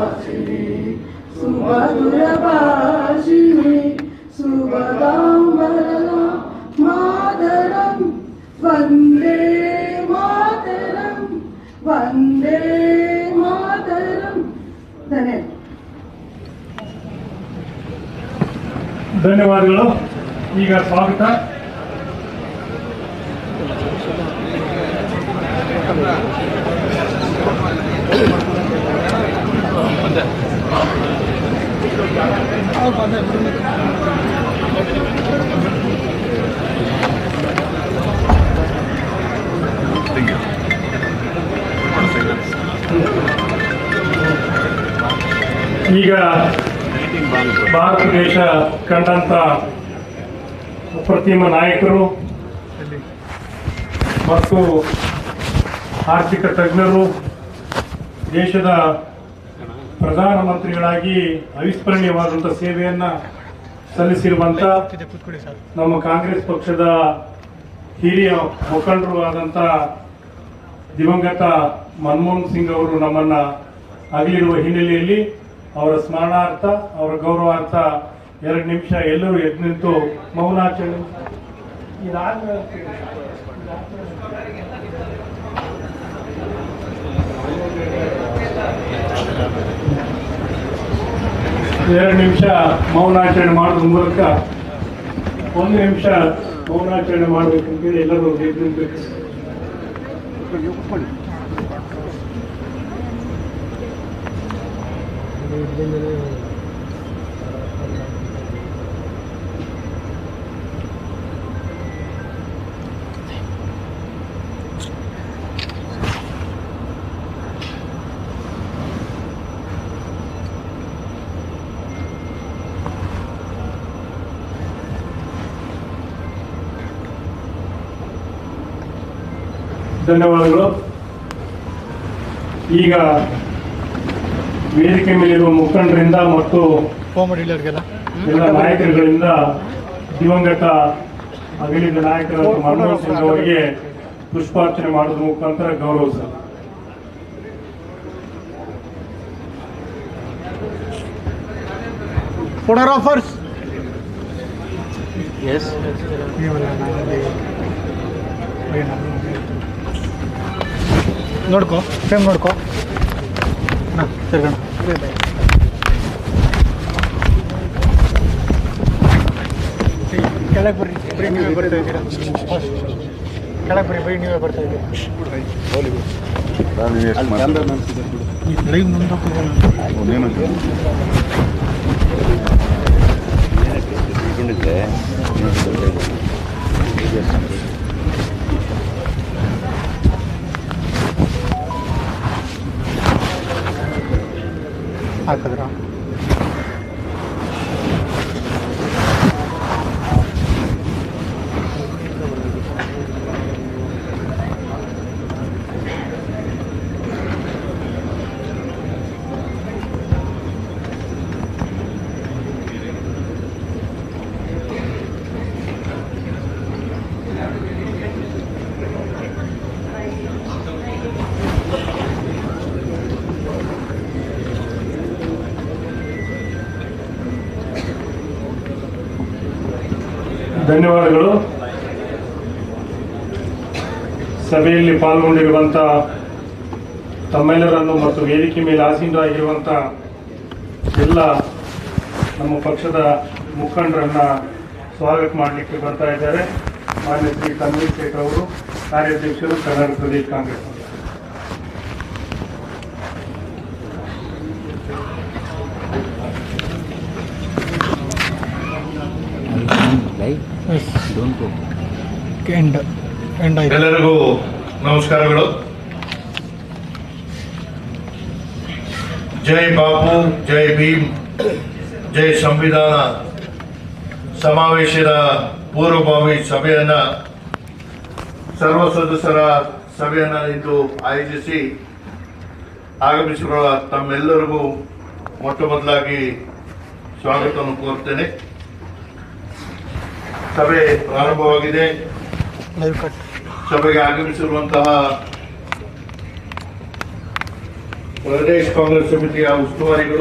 സുമധുരഭാഷിണി സുമധുരഭാഷിണി സുഭദാംബര മാതരം. വന്ദേ മാതരം വന്ദേ മാതരം. ധന്യവാദം ಧನ್ಯವಾದಗಳು ಈಗ ಸ್ವಾಗತ Thank. ಈಗ ಭಾರತ ದೇಶ ಕಂಡಂತ ಅಪ್ರತಿಮ ನಾಯಕರು ಮತ್ತು ಆರ್ಥಿಕ ತಜ್ಞರು ದೇಶದ ಪ್ರಧಾನಮಂತ್ರಿಗಳಾಗಿ ಅವಿಸ್ಮರಣೀಯವಾದಂಥ ಸೇವೆಯನ್ನು ಸಲ್ಲಿಸಿರುವಂತ ನಮ್ಮ ಕಾಂಗ್ರೆಸ್ ಪಕ್ಷದ ಹಿರಿಯ ಮುಖಂಡರು ಆದಂಥ ದಿವಂಗತ ಮನಮೋಹನ್ ಸಿಂಗ್ ಅವರು ನಮ್ಮನ್ನ ಅಗಲಿರುವ ಹಿನ್ನೆಲೆಯಲ್ಲಿ ಅವರ ಸ್ಮರಣಾರ್ಥ, ಅವರ ಗೌರವಾರ್ಥ ಎರಡು ನಿಮಿಷ ಎಲ್ಲರೂ ಎದ್ದು ನಿಂತು ಮೌನಾಚರಣೆ ಇದಾದ್ಮೇಲೆ ಎರಡು ನಿಮಿಷ ಮೌನಾಚರಣೆ ಮಾಡೋದ್ರ ಮೂಲಕ ಒಂದು ನಿಮಿಷ ಮೌನಾಚರಣೆ ಮಾಡಬೇಕಂತೇಳಿ ಎಲ್ಲರೂ ನಿಂತ್ಬೇಕು ಧನ್ಯವಾದಗಳು. ಈಗ ವೇದಿಕೆ ಮೇಲಿರುವ ಮುಖಂಡರಿಂದ ಮತ್ತು ಎಲ್ಲ ನಾಯಕರುಗಳಿಂದ ದಿವಂಗತ ಅಗಲಿದ ನಾಯಕರಾದ ಮನಮೋಹನ್ ಸಿಂಗ್ ಅವರಿಗೆ ಪುಷ್ಪಾರ್ಚನೆ ಮಾಡುವ ಮುಖಾಂತರ ಗೌರವ ಸರ್ ಫೋಟೋಗ್ರಾಫರ್ಸ್ ಎಸ್ ನೋಡ್ಕೊ, ಫ್ರೇಮ್ ನೋಡ್ಕೊ. ಹಾಂ ಕೆಳಗೆ ಬರ್ರಿ, ಬರೀ ನೀವೇ ಬರ್ತಾ ಇದ್ದೀರಾ. ಕೆಳಗೆ ಬರ್ರಿ, ಬರೀ ನೀವೇ ಬರ್ತಾ ಇದ್ದೀರಾ. ಲೈವ್ हाथ खतरा ಧನ್ಯವಾದಗಳು. ಸಭೆಯಲ್ಲಿ ಪಾಲ್ಗೊಂಡಿರುವಂತ ತಮ್ಮೆಲ್ಲರನ್ನು ಮತ್ತು ವೇದಿಕೆ ಮೇಲೆ ಆಸೀನರಾಗಿರುವಂತ ಎಲ್ಲ ನಮ್ಮ ಪಕ್ಷದ ಮುಖಂಡರನ್ನ ಸ್ವಾಗತ ಮಾಡಲಿಕ್ಕೆ ಬರ್ತಾ ಇದ್ದಾರೆ. ಮಾನ್ಯ ಶ್ರೀ ತನ್ವೀರ್ ಶೇಖರ್ ಅವರು, ಕಾರ್ಯಾಧ್ಯಕ್ಷರು, ಕರ್ನಾಟಕ ಪ್ರದೇಶ ಕಾಂಗ್ರೆಸ್. ಪಕ್ಷ. ಎಂಡ್ ಎಂಡ್ ಆಯ್ತು ಎಲ್ಲರಿಗೂ ನಮಸ್ಕಾರಗಳು. ಜೈ ಬಾಪು ಜೈ ಭೀಮ್ ಜೈ ಸಂವಿಧಾನ. ಸಮಾವೇಶದ ಪೂರ್ವಭಾವಿ ಸಭೆಯನ್ನ ಸರ್ವ ಸದಸ್ಯರ ಸಭೆಯನ್ನ ಇಂದು ಆಯೋಜಿಸಿ ಆಗಮಿಸಿರುವ ತಮ್ಮೆಲ್ಲರಿಗೂ ಮೊಟ್ಟ ಮೊದಲಾಗಿ ಸ್ವಾಗತವನ್ನು ಕೋರ್ತೇನೆ ಸಭೆ ಪ್ರಾರಂಭವಾಗಿದೆ. ಸಭೆಗೆ ಆಗಮಿಸಿರುವಂತಹ ಪ್ರದೇಶ ಕಾಂಗ್ರೆಸ್ ಸಮಿತಿಯ ಉಸ್ತುವಾರಿಗಳು